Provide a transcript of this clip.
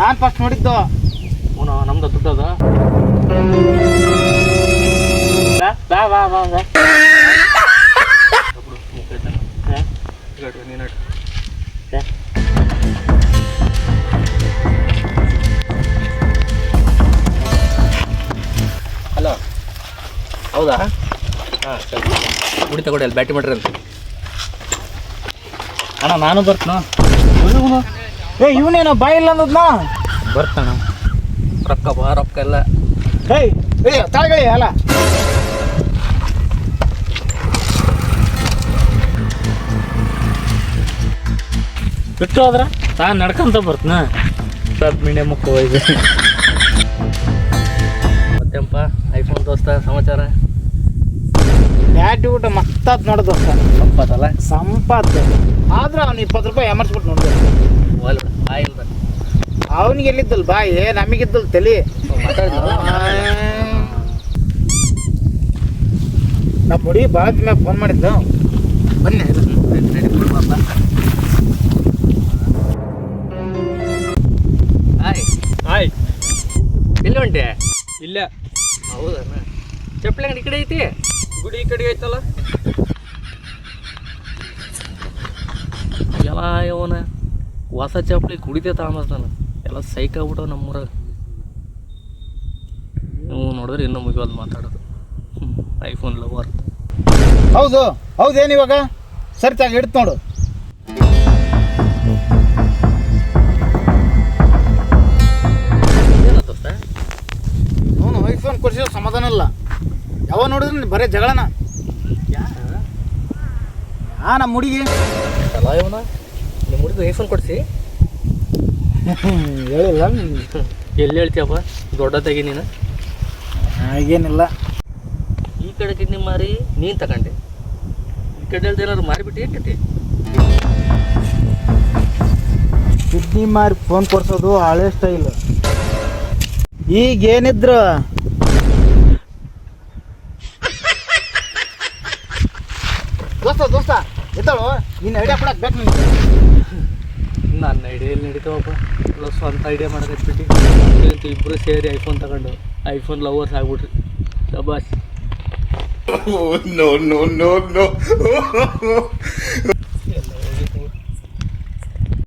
ನಾನು ಫಸ್ಟ್ ನೋಡಿದ್ದು. ಅವನು ನಮ್ದು ದುಡ್ಡದ ಬಾ ಬಾ ಬಾ ಬಾ ನೀನು ಹಲೋ. ಹೌದಾ? ಹಾಂ. ಸರಿ. ಗುಡಿ ತಗೊಡಿ ಅಲ್ಲಿ ಬ್ಯಾಟಿ ಮಾಡ್ರಿ ಅಂತ ಅಣ್ಣ ನಾನು ಬರ್ತನ? ಏ ಇವನೇನೋ ಬಾಯಿ ಇಲ್ಲ ಅಂದದ್ನ? ಬರ್ತಾನ. ರೊಕ್ಕ ಬಾ ರೊಕ್ಕ ಎಲ್ಲ ಏಯ್ ಏ ತಾಳ್ಗಳಿ ಅಲ್ಲ. ಬಿಟ್ಟು ಹೋದ್ರ? ತಾ ನಡ್ಕೊಂತ ಬರ್ತನ. ಸಬ್ ಮಿಣೆ ಮುಕ್ಕ ಹೋಯ್ತು ಮತ್ತೆಂಪ ಐಫೋನ್ ದೋಸ್ತ ಸಮಾಚಾರ? ಬ್ಯಾಟಿ ಊಟ ಮತ್ತಾತ್ ನೋಡೋದು ಸಂಪಾತಲ್ಲ? ಸಂಪಾತ್. ಆದ್ರೆ ಅವ್ನು ಇಪ್ಪತ್ತು ರೂಪಾಯಿ ಎಮರ್ಸ್ಬಿಟ್ಟು ಆಯಿಲ್ದ ಅವನಿಗೆ ಎಲ್ಲಿದ್ದಲ್ ಬಾಯಿ? ನಮಗಿದ್ದಲ್ ತಲಿ. ನಮ್ಮ ಹುಡುಗಿ ಭಾಳ ಮ್ಯಾಗ ಫೋನ್ ಮಾಡಿದ್ದು ಬನ್ನಿ. ಹಾಯ್. ಇಲ್ಲ ಹೊಂಟೆ? ಇಲ್ಲ. ಹೌದಣ್ಣ ಚಪ್ಪಲಿ ಅಂಗಡಿ ಈ ಕಡೆ ಐತಿ? ಗುಡಿ ಈ ಕಡೆ ಐತಲ್ಲ? ಎಲ್ಲ ಇವನ ಹೊಸ ಚಪ್ಪಲಿ ಕುಡಿತೆ ತಾಮಸ್ತಾನ ಎಲ್ಲ ಸೈಕ್ ಆಗ್ಬಿಟ್ಟವ ನಮ್ಮೂರ ನೀವು ನೋಡಿದ್ರೆ ಇನ್ನೂ ಮುಗಿಯೋದು ಮಾತಾಡೋದು. ಐಫೋನ್ ಲವರ್ ಹೌದು ಹೌದೇನು ಇವಾಗ? ಸರಿ ತಾಗ ಹಿಡ್ತು ನೋಡು. ಅವನು ಐಫೋನ್ ಕೊಡ್ಸಿರೋ ಸಮಾಧಾನ ಇಲ್ಲ. ಯಾವ ನೋಡಿದ್ರೆ ಬರೀ ಜಗಳನ? ಹಾ ನಮ್ಮ ಹುಡುಗಿ? ಇವನ? ನಿಮ್ಮ ಹುಡುಗಿ ಐಫೋನ್ ಕೊಡಿಸಿ. ಹೇಳಿಲ್ಲ. ಎಲ್ಲಿ ಹೇಳ್ತೀಯಪ್ಪ? ದೊಡ್ಡ ತೆಗಿ ನೀನು ಹಾಗೇನಿಲ್ಲ ಈ ಕಡೆ ಕಿಡ್ನಿ ಮಾರಿ ನೀನು ತಗೊಂಡೆ. ಈ ಕಡೆ ಏನಾದ್ರು ಮಾರಿಬಿಟ್ಟು ಕಟ್ಟಿ ಕಿಡ್ನಿ ಮಾರಿ ಫೋನ್ ಕೊಡ್ಸೋದು ಹಳೆ ಸ್ಟೈಲ್ ಈಗ ದೋಸ್ತ ದೋಸ್ತ ಎದ್ದಾಳು. ನಿನ್ನ ಐಡಿಯಾ ಕೊಡಕ್ಕೆ ಬೇಕು ನಿನ್ಗೆ ನನ್ನ ಐಡಿಯಲ್ಲಿ ನಡೀತಾವಪ್ಪ ಎಲ್ಲ ಸ್ವಂತ ಐಡಿಯಾ ಮಾಡಕತ್ಬಿಟ್ಟು ಇಬ್ಬರು ಸೇರಿ ಐಫೋನ್ ತಗೊಂಡು. ಐಫೋನ್ ಲವರ್ಸ್ ಆಗ್ಬಿಟ್ರಿ. ಶಬಾಸ್ oh no no no no.